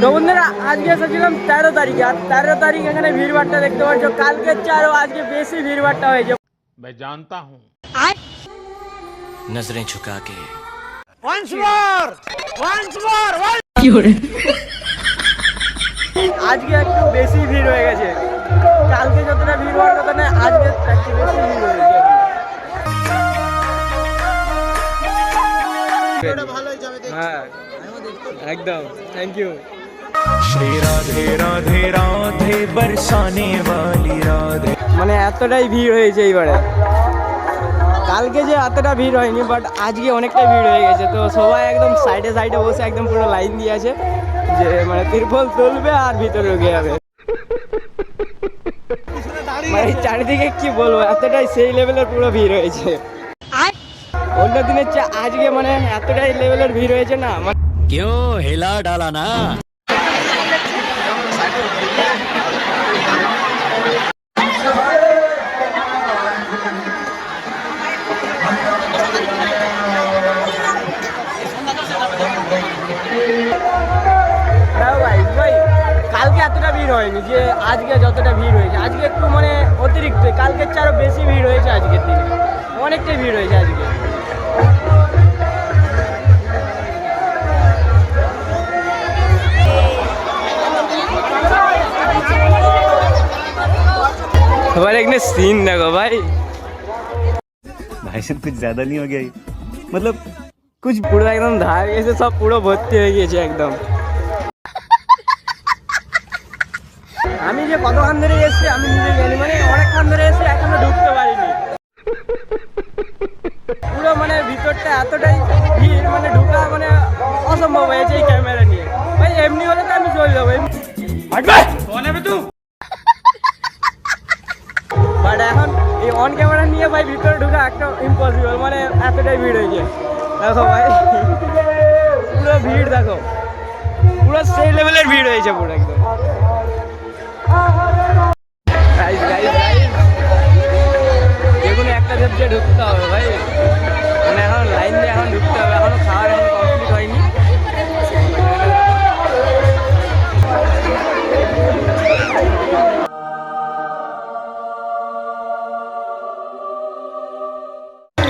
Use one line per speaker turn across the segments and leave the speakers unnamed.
তো বন্ধুরা আজকে এসেছিলাম তেরো তারিখে আর তেরো তারিখ এখানে ভিড়ভাড়টা দেখতে পাচ্ছ কালকের চেয়ে আরো আজকে বেশি ভিড়ভাড়টা হয়েছে
मैं जानता हूँ
नजरें झुका के
আজকে একটু বেশি ভিড় হয়ে গেছে কালকে যতটা ভিড় হওয়ার কথা না আজকে একটু বেশি ভিড় হয়েছে হ্যাঁ একদম থ্যাংক ইউ মানে এতটাই ভিড় হয়েছে এইবারে। কালকে যে এতটা ভিড় হয়নি বাট আজকে অনেকটাই ভিড় হয়ে গেছে। তো সবাই একদম সাইডে সাইডে বসে একদম পুরো লাইন দিয়ে আছে যে মানে তীরফল তুলবে আর ভিতরে ঢুকে যাবে। মানে চারিদিকে কি বলব এতটাই সেই লেভেলের পুরো ভিড় হয়েছে। অন্য দিনের চেয়ে আজকে মানে এতটাই লেভেলের ভিড় হয়েছে না মানে
क्यों हिला डाला ना
হ্যাঁ ভাই ভাই কালকে এতটা ভিড় হয়নি যে আজকে যতটা ভিড় হয়েছে আজকে একটু মানে অতিরিক্ত কালকের চেয়ে আরো বেশি ভিড় হয়েছে আজকের দিনে অনেকটাই ভিড় হয়েছে আজকে এবার এখানে সিন দেখো ভাই
भाई साहब कुछ ज्यादा नहीं हो गया ये? मतलब
কুছ পুরো একদম ধার এসে সব পুরো ভর্তি হয়ে গিয়েছে একদম আমি যে কতক্ষণ ধরে এসেছি আমি নিজে জানি মানে অনেকক্ষণ ধরে এসে এখনো ঢুকতে পারিনি পুরো মানে ভিতরটা এতটাই ভিড় মানে ঢুকা মানে অসম্ভব হয়েছে এই ক্যামেরা নিয়ে ভাই এমনি হলে তো আমি চলে যাবো বাট এখন এই অন ক্যামেরা নিয়ে ভাই ভিতরে ঢুকা একটা ইম্পসিবল মানে এতটাই ভিড় হয়েছে। দেখো ভাই, পুরো ভিড় দেখো। পুরো সেই লেভেলের ভিড় হয়েছে পুরো একদম।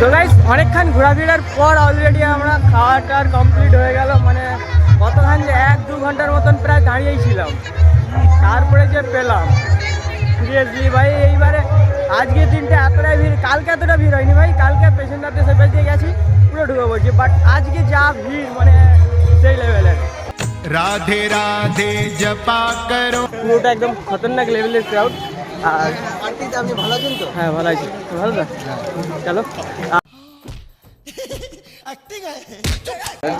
তো গাইস অনেকক্ষণ ঘোরাফেরার পর অলরেডি আমরা খাওয়াটার কমপ্লিট হয়ে গেল। মানে কতক্ষণ যে এক দু ঘণ্টার মতন প্রায় দাঁড়িয়েছিলাম তারপরে যে পেলাম। সিরিয়াসলি ভাই এইবারে আজকে দিনটা এতটাই ভিড় কালকে এতটা ভিড় হয়নি ভাই। কালকে পেশেন্টারতে সেপাশ দিয়ে গেছি পুরো ঢুকে বলছি বাট আজকে যা ভিড় মানে সেই লেভেলের
রাধে রাধে জপা করো।
পুরোটা একদম খতরনাক লেভেলের ক্রাউড আর আপনি ভালো আছেন তো হ্যাঁ ভালো আছি ভালো তো চলো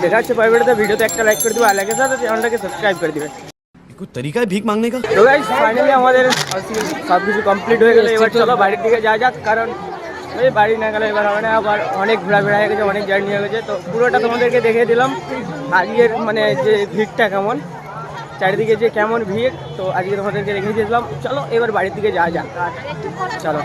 দেখা হচ্ছে প্রাইভেটে ভিডিওতে একটা লাইক করে দেবো আর লাগে সাথে চ্যানেলটাকে সাবস্ক্রাইব করে দিবে
कोई तरीका है भीख मांगने का
তো গাইস ফাইনালি আমাদের সব কিছু কমপ্লিট হয়ে গেলে এবার চলো বাড়ির দিকে যাওয়া যাক কারণ এই বাড়ি না গেলে এবার হবে না আবার অনেক ঘোরাফেরা হয়ে গেছে অনেক জার্নি হয়ে গেছে তো পুরোটা তোমাদেরকে দেখিয়ে দিলাম আজকের মানে যে ভিড়টা কেমন চারিদিকে যে কেমন ভিড় তো আজকে তোমাদেরকে রেখে দিয়েছিলাম। চলো এবার বাড়ির দিকে যাওয়া যাক। চলো।